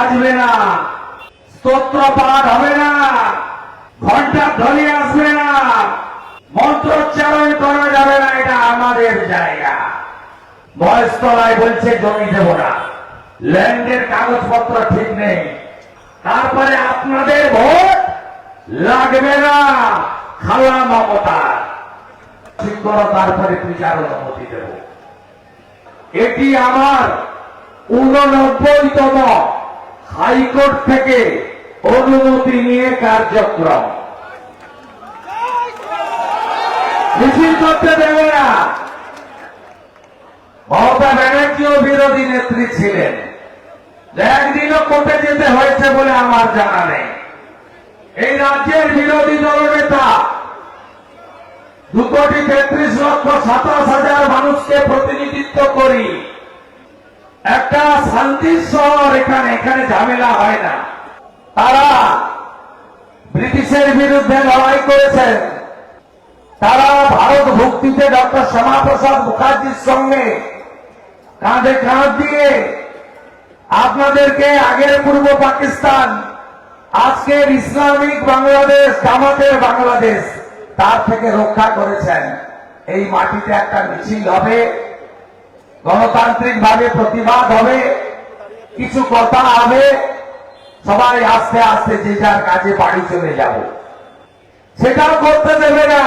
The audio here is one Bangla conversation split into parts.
বাজবে না। স্তোত্র পাঠ হবে না। ঘণ্টা ধ্বনি আসবে না। মন্ত্রোচ্চারণ করা যাবে না, এটা আমাদের জায়গা। বয়স্তলায় বলছে, জমি দেব না। ল্যান্ডের কাগজপত্র ঠিক নেই। তারপরে আপনাদের ভোট লাগবে না। খালা মমতা। ঠিক করো, তারপরে পূজার অনুমতি দেব। এটি আমার উননব্বইতম হাইকোর্ট থেকে অনুমতি নিয়ে কার্যক্রম। মিছিল করতে দেবে না। মমতা ব্যানার্জিও বিরোধী নেত্রী ছিলেন। একদিনও কোর্টে যেতে হয়েছে বলে আমার জানা নেই। এই রাজ্যের বিরোধী দলনেতা দু কোটি তেত্রিশ লক্ষ সাতাশ হাজার মানুষকে প্রতিনিধিত্ব করি। একটা শান্তির শহর এখানে এখানে ঝামেলা হয় না। তারা ব্রিটিশের বিরুদ্ধে লড়াই করেছেন। তারা ভারত ভক্তিতে ডক্টর শ্যামাপ্রসাদ মুখার্জির সঙ্গে কাঁধে কাঁধ দিয়ে আপনাদেরকে আগের পূর্ব পাকিস্তান, আজকের ইসলামিক বাংলাদেশ, জামাতের বাংলাদেশ, তার থেকে রক্ষা করেছেন। এই মাটিতে একটা মিছিল হবে। গণতান্ত্রিক ভাবে প্রতিবাদ হবে, কিছু কথা হবে, সবাই আস্তে আস্তে যে যার কাজে বাড়ি চলে যাব। সেটাও করতে দেবে না।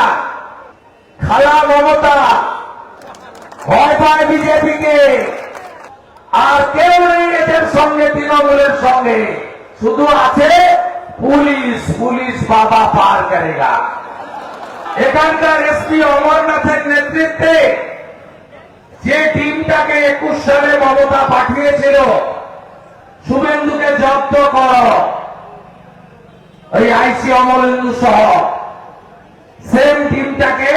খালা মমতা, ভয় পায় বিজেপিকে। আর কেউ নেই এদের সঙ্গে, তৃণমূলের সঙ্গে। শুধু আছে পুলিশ পুলিশ বাবা পার করেগা। এখানকার এসপি অমরনাথের নেতৃত্বে যে টিমটাকে একুশ সালে মমতা পাঠিয়েছিল, শুভেন্দুকে জব্দ কর। অমরেন্দু সহ সেম টিমটাকে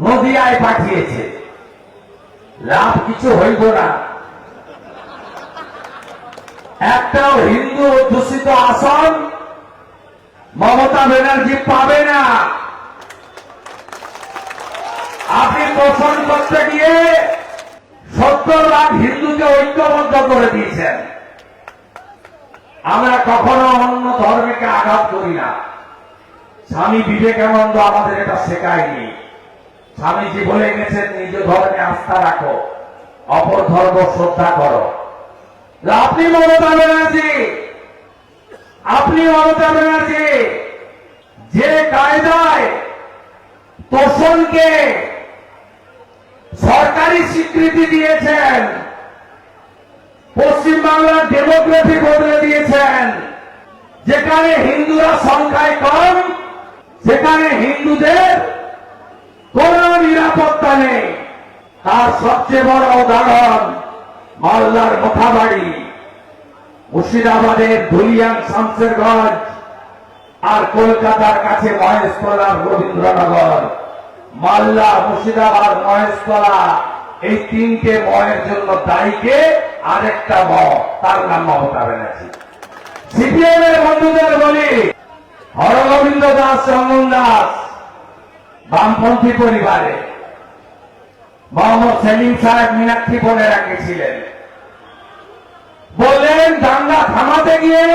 নদিয়ায় পাঠিয়েছে। লাভ কিছু হইব না। একটাও হিন্দু অধ্যুষিত আসন মমতা ব্যানার্জি পাবে না। আপনি পোষণ করতে গিয়ে সত্তর লাখ হিন্দুকে ঐক্যবদ্ধ করে দিয়েছেন। আমরা কখনো অন্য ধর্মকে আঘাত করি না। স্বামী বিবেকানন্দ আমাদের এটা শেখায়নি। স্বামীজি বলে গেছেন নিজ ধর্মে আস্থা রাখো, অপর ধর্ম শ্রদ্ধা করো। আপনি মমতা ব্যানার্জি, আপনি মমতা ব্যানার্জি, যে কায়দায় তোষণকে সরকারি স্বীকৃতি দিয়েছেন। পশ্চিমবাংলার ডেমোগ্রাফি বদলে দিয়েছেন। যেখানে হিন্দুরা সংখ্যায় কম, সেখানে হিন্দুদের কোন নিরাপত্তা নেই। তার সবচেয়ে বড় উদাহরণ মালদার মোথাবাড়ি মুর্শিদাবাদের ধুলিয়ান শামসেরগঞ্জ আর কলকাতার কাছে মহেশতলা রবীন্দ্রনগর। মালদা মুর্শিদাবাদ মহেশতলা। এই তিনটে ময়ের জন্য দায়ীকে আরেকটা ম, তার নাম মমতা ব্যানার্জি। সিপিএম এর বন্ধুদের বলি, হরগোবিন্দ দাস, চন্দন দাস, বামপন্থী পরিবারে। মোহাম্মদ সেলিম সাহেব মীনাক্ষী বলে রাখেছিলেন বললেন, দাঙ্গা থামাতে গিয়ে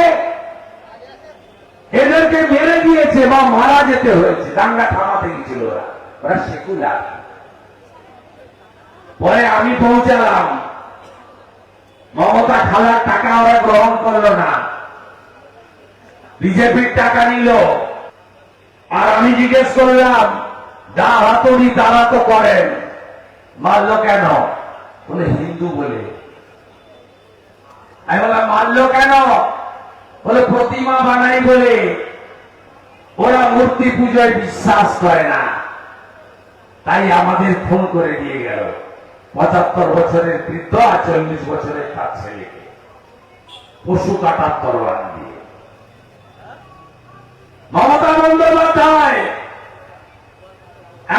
এদেরকে মেরে দিয়েছে বা মারা যেতে হয়েছে, দাঙ্গা থামাতে গিয়েছিল ওরা সেকুলার। পরে আমি পৌঁছালাম। মমতা খালার টাকা ওরা গ্রহণ করল না। বিজেপির টাকা নিল। আর আমি জিজ্ঞেস করলাম যা হাতুড়ি তারা তো করেন। মারলো কেন? বলে, হিন্দু বলে। আমি বললাম, মারলো কেন? বলে, প্রতিমা বানাই বলে। ওরা মূর্তি পুজোয় বিশ্বাস করে না। তাই আমাদের খুন করে দিয়ে গেল। পঁচাত্তর বছরের বৃদ্ধ আর চল্লিশ বছরের তার ছেলেকে। পশু কাটার তরোয়ার দিয়ে। মমতা বন্দ্যোপাধ্যায়,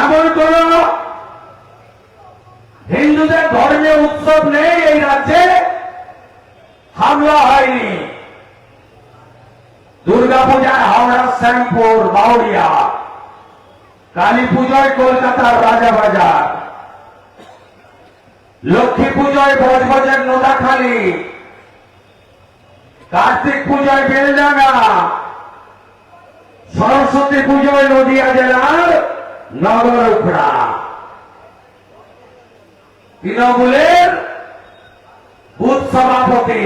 এমন কোন হিন্দুদের ধর্মীয় উৎসব নেই এই রাজ্যে? হামলা হয়নি। দুর্গাপূজায় হাওড়ার শ্যামপুর বাউরিয়া কালী পুজোয় কলকাতার রাজাবাজার লক্ষ্মী পুজোয় বজবজের নোদাখালী কার্তিক পূজায় বেলডাঙ্গা। সরস্বতী পুজোয় নদিয়া জেলার নগর উখড়া। তৃণমূলের বুথ সভাপতি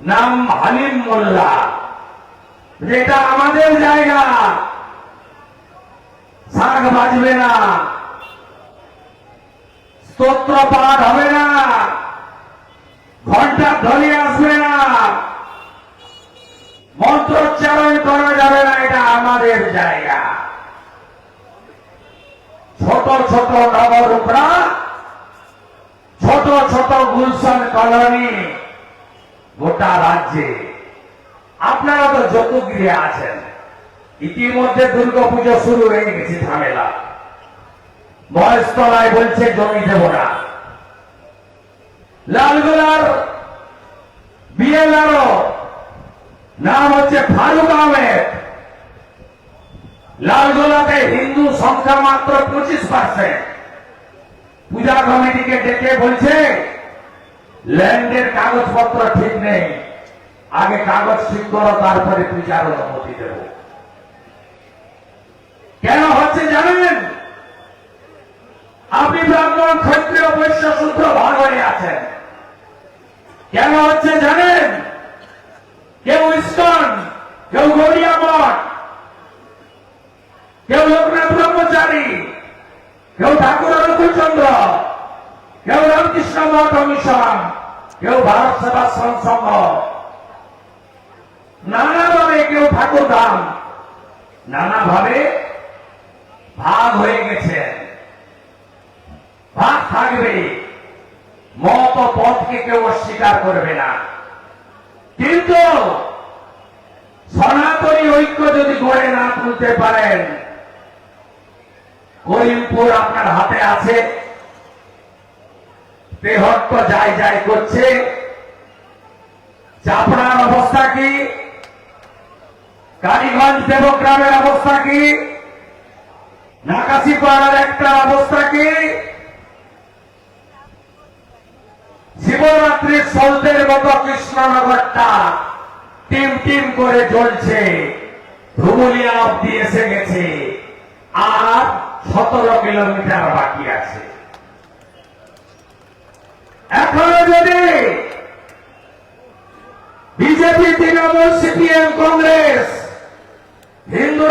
নাম হালিম মোল্লা। যেটা আমাদের জায়গা। শাক বাজবে না। স্তোত্র পাঠ হবে না। ঘণ্টা ধ্বনি আসবে না। মন্ত্রোচ্চারণ করা যাবে না, এটা আমাদের জায়গা। ছোট ছোট নবরূপরা ছোট ছোট গুলশন কলোনি গোটা রাজ্যে। আপনারা তো যতগৃহে আছেন। ইতিমধ্যে দুর্গাপুজো শুরু হয়ে গেছে ঝামেলা। মহেশতলায় বলছে জমি দেব না। লালগোলার বিএলআরও নাম হচ্ছে ফারুক আহমেদ। লালগোলাতে হিন্দু সংখ্যা মাত্র পঁচিশ পার্সেন্ট পূজা কমিটিকে ডেকে বলছে, ল্যান্ডের কাগজপত্র ঠিক নেই। আগে কাগজ ঠিক করো, তারপরে পূজার অনুমতি দেব। কেন হচ্ছে জানেন? আপনি ব্রাহ্মণ ক্ষত্রিয়, বৈশ্য, শুদ্ধ ভাগ হয়ে আছেন। কেন হচ্ছে জানেন? কেউ ইস্কন কেউ গড়িয়া কেউ লোকনাথ ব্রহ্মচারী, কেউ ঠাকুর রঘুচন্দ্র, কেউ রামকৃষ্ণ মঠ মিশন কেউ ভারত সেবাশ্রম সংঘ। নানাভাবে কেউ ঠাকুর ধাম নানাভাবে ভাগ হয়ে গেছে। ভাগ থাকবে। মত পথকে কেউ অস্বীকার করবে না। কিন্তু সনাতনী ঐক্য যদি গড়ে না তুলতে পারেন, করিমপুর আপনার হাতে আছে। তেহট্ট যাই যাই করছে। চাপড়ার অবস্থা কি? কালীগঞ্জ দেবগ্রামের অবস্থা কি? নাকাশি পাড়ার একটা অবস্থা কি? শিবরাত্রির সলতের মতো কৃষ্ণনগরটা টিম টিম করে জ্বলছে। ধুবুলিয়া অব্দি এসে গেছে। আর সতেরো কিলোমিটার বাকি আছে। এখনও যদি বিজেপি, তৃণমূল, সিপিএম, কংগ্রেস হিন্দুরা